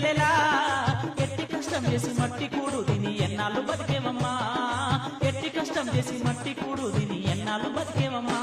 చెల్లెలా ఎట్టి కష్టం చేసి మట్టి కూడు తిని ఎన్నాళ్ళు బతికేవమ్మా? ఎట్టి కష్టం చేసి మట్టి కూడు తిని ఎన్నాళ్ళు బతికేవమ్మా?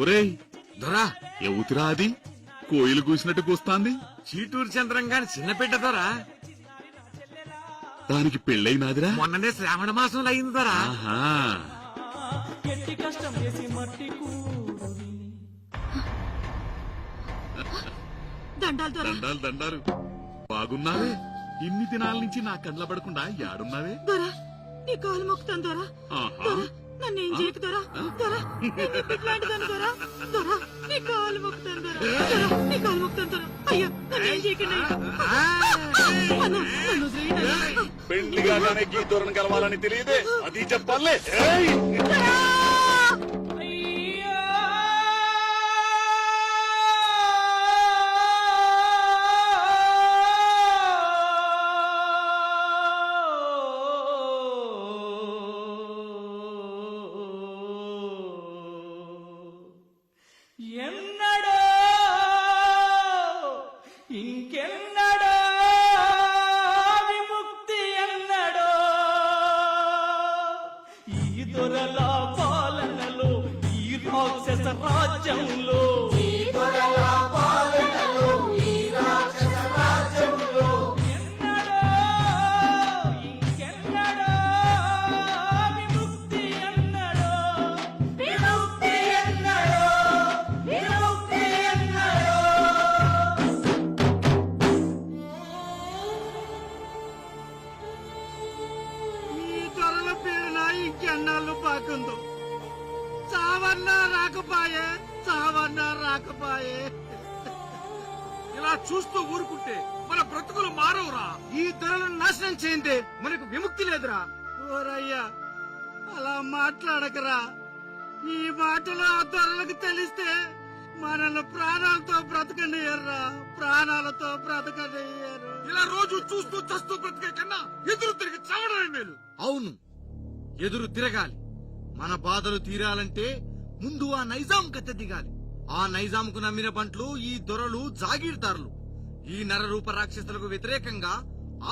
ఒరేయ్ దొరా. ఎవతిరా అది? కోయిలు కూసినట్టు కూస్తాంది. చీటూరు చంద్రం గాని చిన్న బిడ్డ దొరా. దానికి పెళ్ళైనాదిరా? మొన్ననే శ్రావణ మాసంలో అయింది దొరా. ఆహా. ఎట్టి కష్టం చేసి మట్టి కూడు తిని దండాలు దొర. దండాలు దండాలు. బాగున్నావే? ఇన్ని దినాల నుంచి నా కండ్ల పడకుండా యాడున్నావే? దొర నీ కాలు మొక్కుతాను దొర. ఆహా. దొర నన్ను ఏం చేయకు దొర. దొర. ఇట్లాంటిదాన్ని దొర. దొర. నీ కాలు మొక్కుతాను దొర. దొర. నీ కాలు మొక్కుతాను దొర. అయ్యో నన్ను ఏం చేయకండి. పెండ్లి కాగానే గీతోరణ కలవాలని తెలియదే. అది చెప్పాలే. పాకుందో చావన్నా రాకపాయే చావన్నా రాకపాయే. ఇలా చూస్తూ ఊరుకుంటే మన బ్రతుకులు మారవురా. ఈ ధరలను నాశనం చేయందే మనకు విముక్తి లేదురా. ఓరయ్యా అలా మాట్లాడకరా. ఈ మాటలు ఆ ధరలకు తెలిస్తే మనల్ని ప్రాణాలతో బ్రతకనియర్రా ప్రాణాలతో బ్రతకనియరు ఇలా రోజు చూస్తూ చస్తూ బ్రతికే కన్నా ఎదురు తిరిగి చావడమే మేలు. అవును ఎదురు తిరగాలి. మన బాధలు తీరాలంటే ముందు ఆ నైజాం కత్తె దిగాలి. ఆ నైజాంకు నమ్మిన బంట్లు ఈ దొరలు జాగీర్దారులు. ఈ నరరూప రాక్షసులకు వ్యతిరేకంగా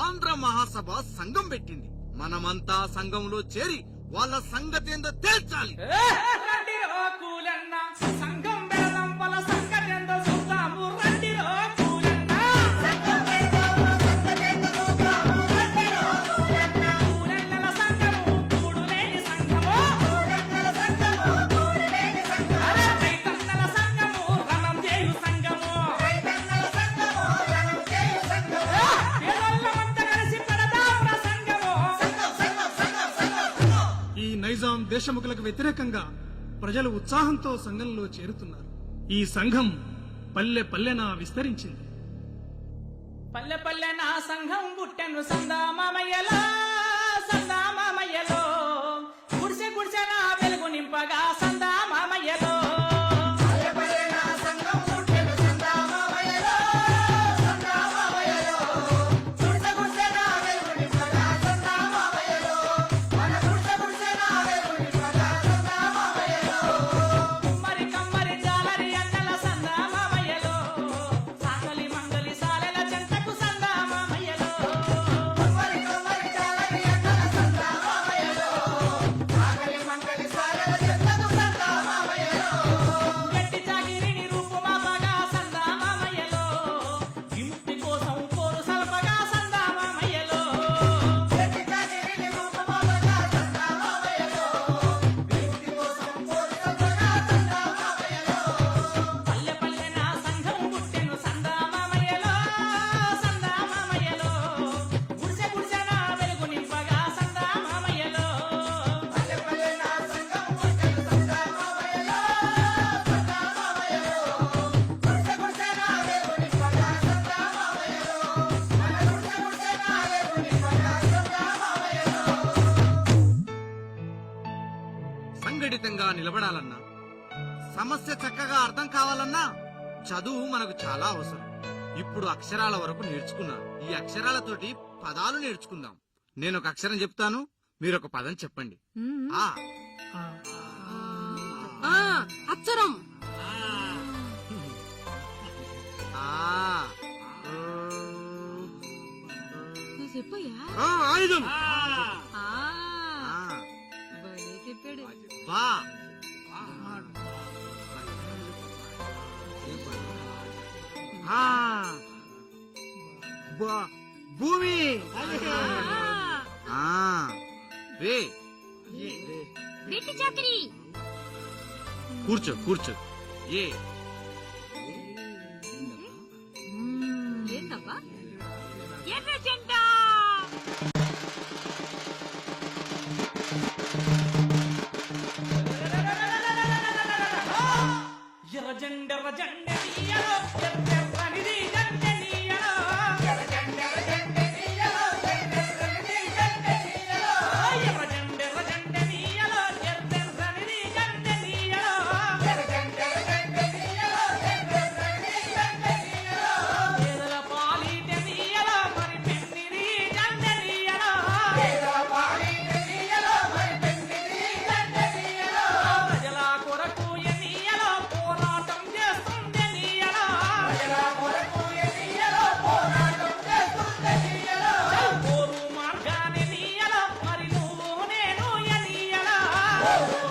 ఆంధ్ర మహాసభ సంఘం పెట్టింది. మనమంతా సంఘంలో చేరి వాళ్ళ సంగతేందో తేల్చాలి. నైజాం వ్యతిరేకంగా ప్రజలు ఉత్సాహంతో సంఘంలో చేరుతున్నారు. ఈ సంఘం పల్లె పల్లెన విస్తరించింది. పల్లె పల్లెన సంఘం పుట్టెను సందామయ్యలా బలంగా నిలబడాలన్నా సమస్య చక్కగా అర్థం కావాలన్నా చదువు మనకు చాలా అవసరం. ఇప్పుడు అక్షరాల వరకు నేర్చుకున్నాను ఈ అక్షరాలతోటి పదాలు నేర్చుకుందాం. నేను ఒక అక్షరం చెప్తాను మీరు ఒక పదం చెప్పండి. అక్షరం. చెప్పయ్యా? ఆయుధం. బా భూమి. రే. కూర్చో కూర్చో. ఏ జెండెర్ర జెండె Woo!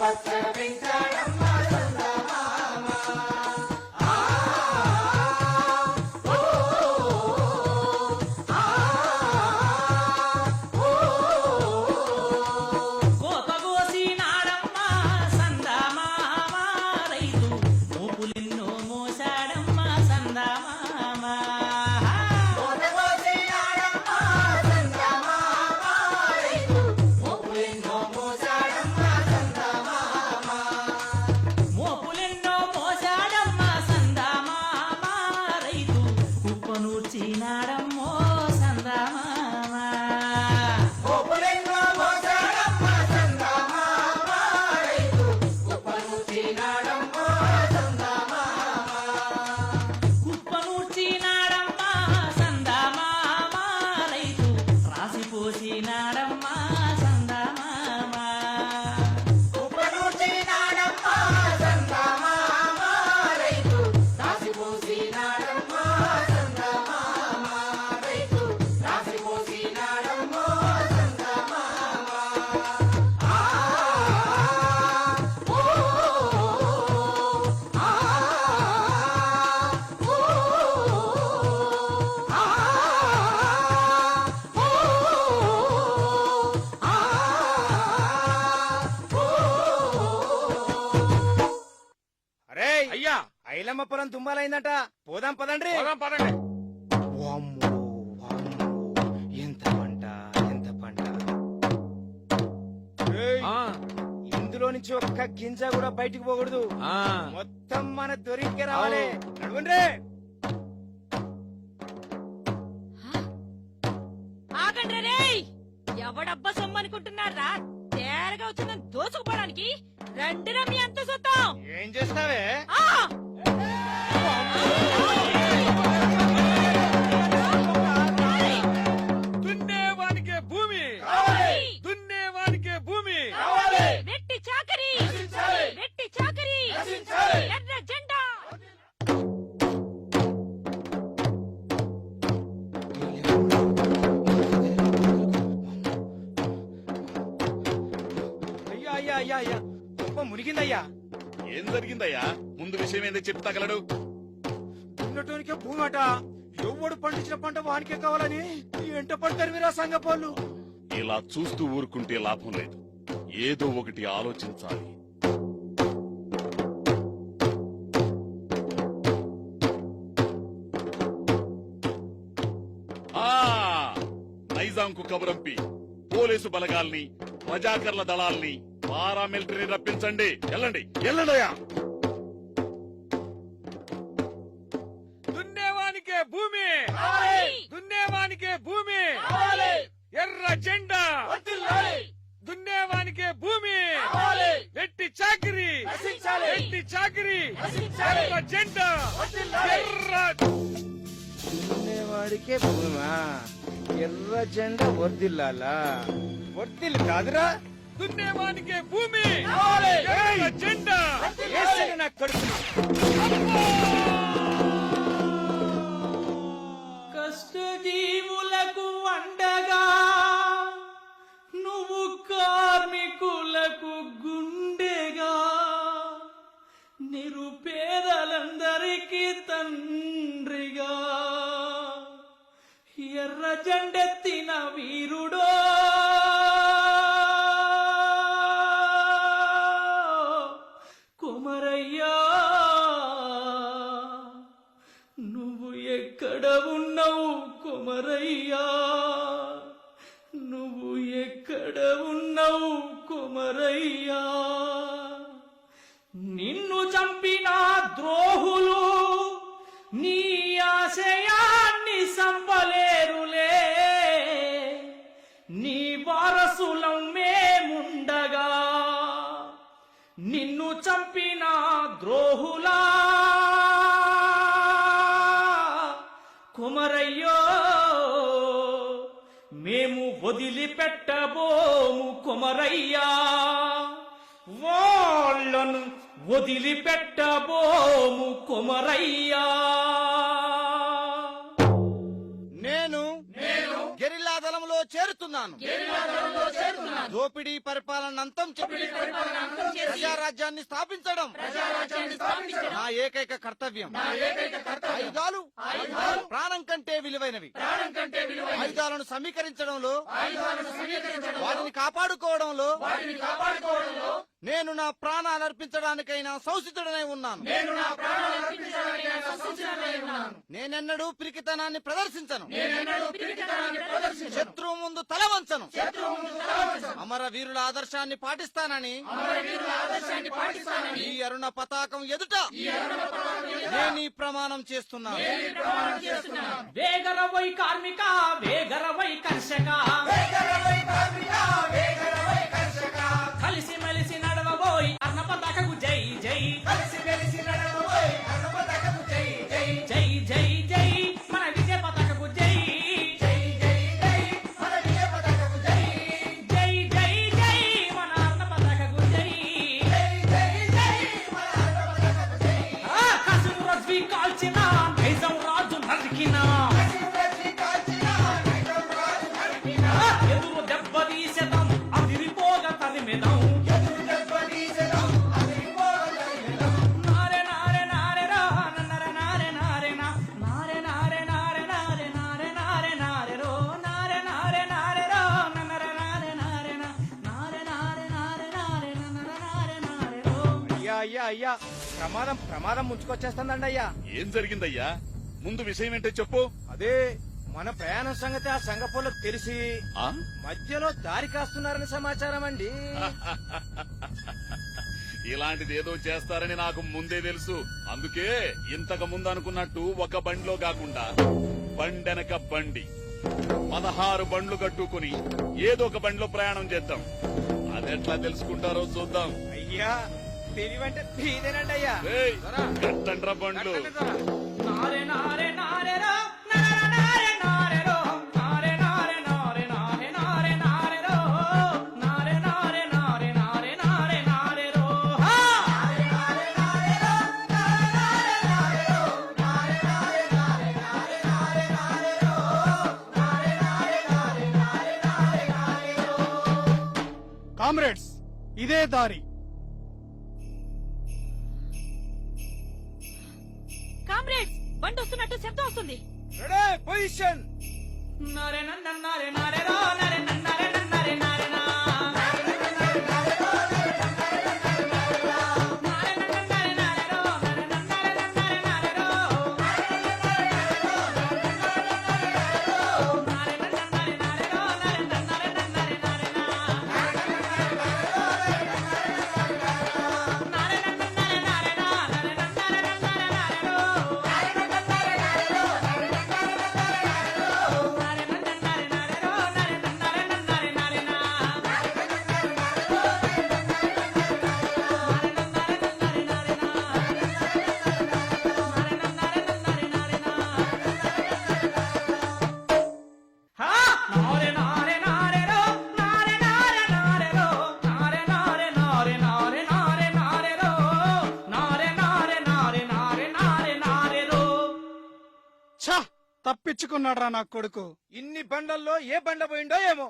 Papa serving time. ఒక్క గింజ కూడా బయటికి పోకూడదు. ఆ. మొత్తం మన దొరికి రావాలి. నడవండి ఆగండి ఎవడబ్బా సొమ్ము అనుకుంటున్నారా తేరగా వచ్చిన దోసుకుపోవడానికి రండిరా మీ అంత సొత్తం. ఏం చేస్తావే? గొప్ప మునిగిందయ్యా. ఏం జరిగిందయ్యా? ముందు విషయం ఏందో చెప్పి తగలడు. ఉన్నటోనికే భూమట. ఎవ్వడు పండించిన పంట వానికే కావాలని ఎంట పడతారు వీరా సంగపోళ్ళు? ఇలా చూస్తూ ఊరుకుంటే లాభం లేదు. ఏదో ఒకటి ఆలోచించాలి. ఆ! నైజాంకు కబురంపి. పోలీసు బలగాల్ని ప్రజాకర్ల దళాల్ని పారామిలిటరీ రప్పించండి. వెళ్ళండి. వెళ్ళండియా దున్నేవానికే భూమి. దున్నేవానికే భూమి. ఎర్ర జెండా. దున్నేవానికే భూమి. వెట్టి చాకిరి. వెట్టి చాకిరి. ఎర్ర జెండా. ఎర్ర. వాడికే భూమా? ఎర్ర జెండా వర్దిల్లాలా వర్దిల్లు కాదురా. దున్నేవానికే భూమి. జెండా. కష్టజీవులకు అండగా నువ్వు కార్మికులకు గుండెగా నిరుపేదలందరికీ తండ్రిగా ఎర్ర జెండెత్తిన వీరుడో నిన్ను చంపిన ద్రోహులా. కుమరయ్యో మేము వదిలిపెట్టబోము కుమరయ్యా. వాళ్ళను వదిలిపెట్టబోము కుమరయ్యా. చేరుతున్నాను. దోపిడీ పరిపాలన అంతం ప్రజారాజ్యాన్ని స్థాపించడం. నా ఏకైక కర్తవ్యం. ఆయుధాలు. ప్రాణం కంటే విలువైనవి. ఆయుధాలను సమీకరించడంలో వాటిని కాపాడుకోవడంలో నేను నా ప్రాణాలు అర్పించడానికైనా సంసిద్ధుడనై ఉన్నాను. నేనెన్నడూ పిరికితనాన్ని ప్రదర్శించను. శత్రువు ముందు తల వంచను అమర వీరుల ఆదర్శాన్ని పాటిస్తానని. ఈ అరుణ పతాకం ఎదుట నేను ఈ ప్రమాణం చేస్తున్నాను. వేగరవై కార్మిక వేగరవై కర్షక. కలిసి మెలిసి నడవబోయ్ అన్న పతాకకు జై జై. జై ప్రమాదం ప్రమాదం ముంచుకొచ్చేస్తుందండి అయ్యా. ఏం జరిగిందయ్యా? ముందు విషయం ఏంటో చెప్పు. అదే మన ప్రయాణం సంగతి ఆ సంగపోలకు తెలిసి మధ్యలో దారి కాస్తున్నారని సమాచారం అండి. ఇలాంటిది ఏదో చేస్తారని నాకు ముందే తెలుసు. అందుకే ఇంతకు ముందు అనుకున్నట్టు ఒక బండిలో కాకుండా బండెనక బండి పదహారు బండ్లు కట్టుకుని ఏదో ఒక బండిలో ప్రయాణం చేద్దాం. అదెట్లా తెలుసుకుంటారో చూద్దాం. అయ్యా కామ్రేడ్స్ ఇదే దారి తెచ్చుకున్నాడు రా నా కొడుకు. ఇన్ని బండల్లో ఏ బండ పోయిండో ఏమో.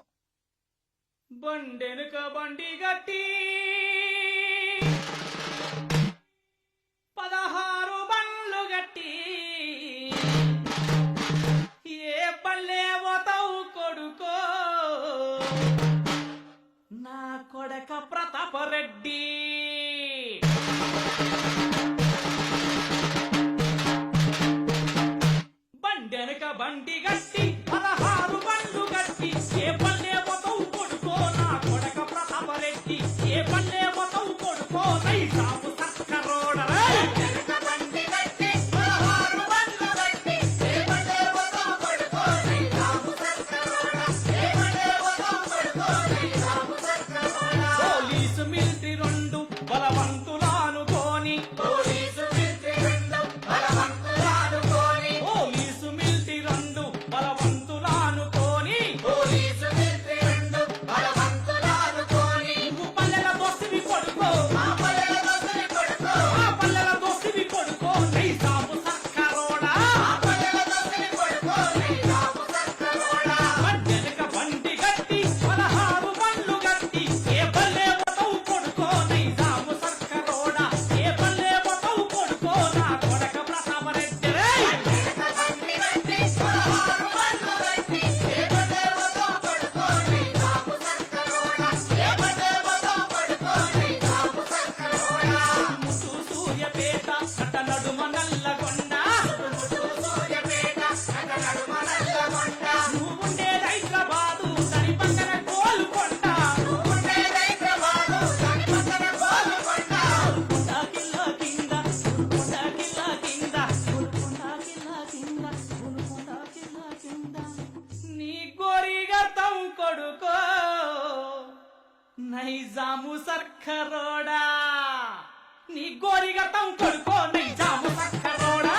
బండెనుక బండి గట్టి పదహారు బండ్లు గట్టి ఏ పళ్ళే పోతావు కొడుకో. నైజాము సర్కరోడా? నీ గోరిగతం కొడుకో నైజాము సర్కరోడా?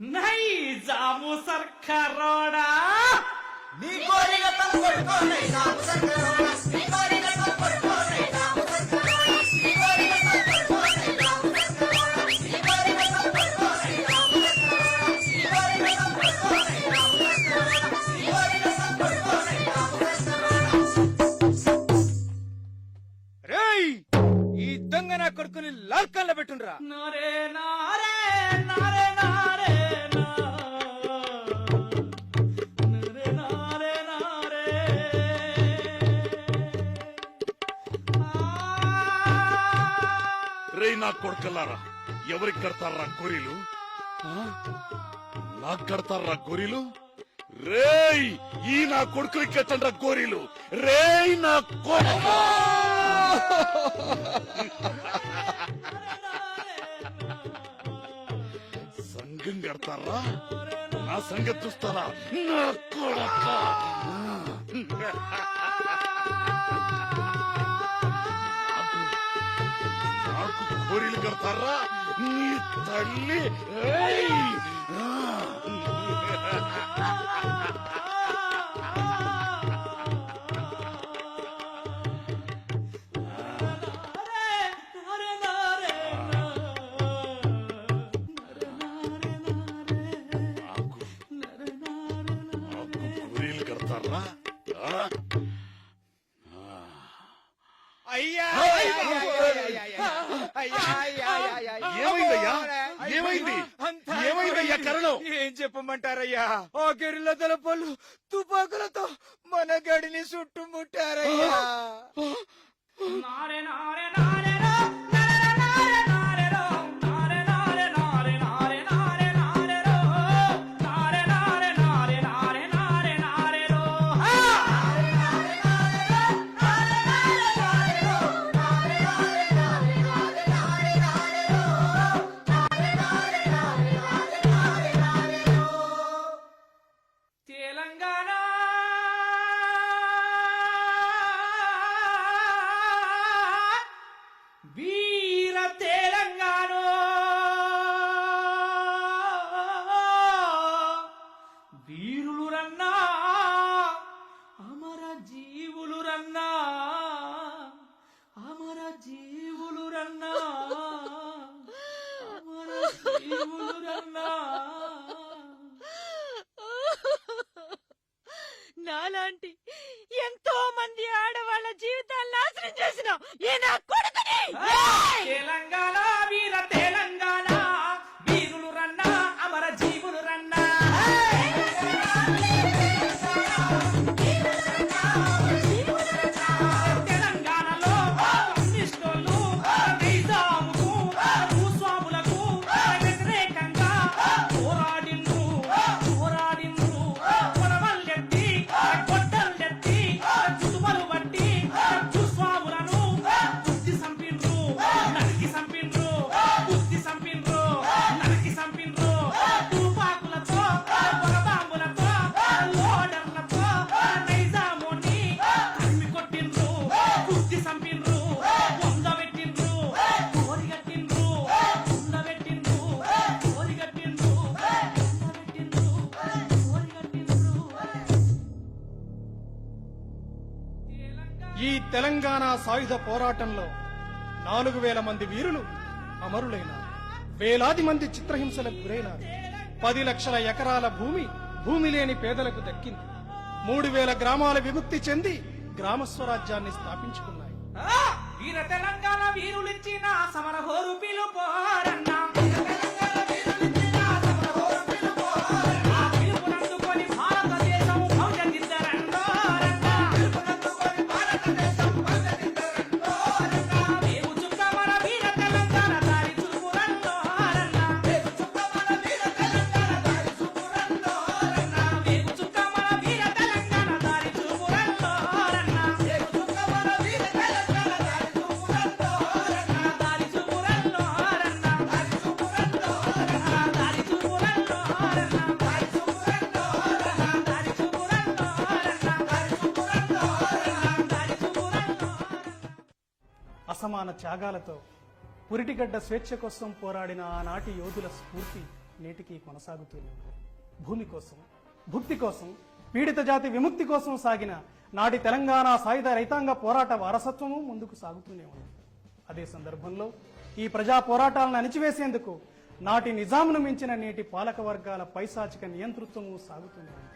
నైజాము సర్కరోడా? ఈ దొంగ నా కొడుకుని లాల్కల్లో పెట్టుండ్రా. నోరే నరే నా కొడుకల్లారా ఎవరికి కడతారా గొరీలు నాకు కడతారా గొరీలు రే ఈ నా కొడుకులకి కట్టండ్రా గోరీలు రే నా కొడుకు! సంఘం కడతారా? నా సంగతి చూస్తారా? నా కొడుకు! పూరీలు కడతారా? నీ తల్లి సాయుధ పోరాటంలో నాలుగు వేల మంది వీరులు అమరులైనారు. వేలాది మంది చిత్రహింసలకు గురైనారు. పది లక్షల ఎకరాల భూమి భూమి లేని పేదలకు దక్కింది. మూడు వేల గ్రామాల విముక్తి చెంది గ్రామ స్వరాజ్యాన్ని స్థాపించుకున్నాయి. వీర తెలంగాణ అభిమాన త్యాగాలతో పురిటిగడ్డ స్వేచ్ఛ కోసం పోరాడిన ఆనాటి యోధుల స్ఫూర్తి నేటికి కొనసాగుతూనే ఉంది. భూమి కోసం భుక్తి కోసం పీడిత జాతి విముక్తి కోసం సాగిన నాటి తెలంగాణ సాయుధ రైతాంగ పోరాట వారసత్వము ముందుకు సాగుతూనే ఉంది. అదే సందర్భంలో ఈ ప్రజా పోరాటాలను అణిచివేసేందుకు నాటి నిజామును మించిన నేటి పాలక వర్గాల పైశాచిక నియంతృత్వము సాగుతూనే ఉంది.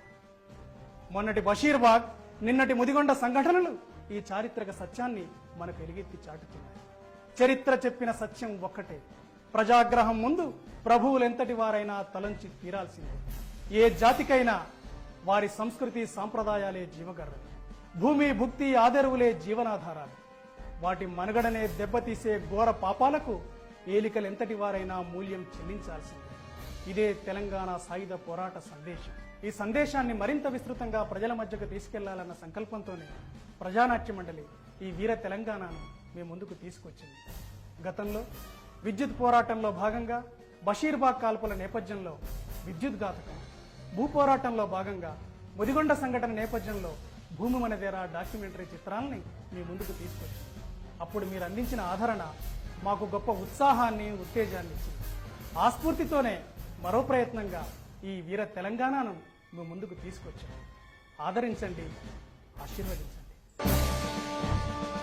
మొన్నటి బషీర్బాగ్ నిన్నటి ముదిగొండ సంఘటనలు ఈ చారిత్రక సత్యాన్ని మనకు ఎలుగెత్తి చాటుతున్నాయి. చరిత్ర చెప్పిన సత్యం ఒక్కటే. ప్రజాగ్రహం ముందు ప్రభువులెంతటి వారైనా తలంచి తీరాల్సిందే. ఏ జాతికైనా వారి సంస్కృతి సాంప్రదాయాలే జీవగర్రలు భూమి భుక్తి ఆదరువులే జీవనాధారాలు. వాటి మనుగడనే దెబ్బతీసే ఘోర పాపాలకు ఏలికలెంతటి వారైనా మూల్యం చెల్లించాల్సిందే. ఇదే తెలంగాణ సాయుధ పోరాట సందేశం. ఈ సందేశాన్ని మరింత విస్తృతంగా ప్రజల మధ్యకు తీసుకెళ్ళాలన్న సంకల్పంతోనే ప్రజానాట్య మండలి ఈ వీర తెలంగాణను మీ ముందుకు తీసుకొచ్చింది. గతంలో విద్యుత్ పోరాటంలో భాగంగా బషీర్బాగ్ కాల్పుల నేపథ్యంలో విద్యుత్ ఘాతకం భూ పోరాటంలో భాగంగా ముదిగొండ సంఘటన నేపథ్యంలో భూమి మనదేరా డాక్యుమెంటరీ చిత్రాలని మీ ముందుకు తీసుకొచ్చింది. అప్పుడు మీరు అందించిన ఆదరణ మాకు గొప్ప ఉత్సాహాన్ని ఉత్తేజాన్ని ఇచ్చింది. ఆ స్ఫూర్తితోనే మరో ప్రయత్నంగా ఈ వీర తెలంగాణను మీ ముందుకు తీసుకొచ్చాం ఆదరించండి ఆశీర్వదించండి. よし!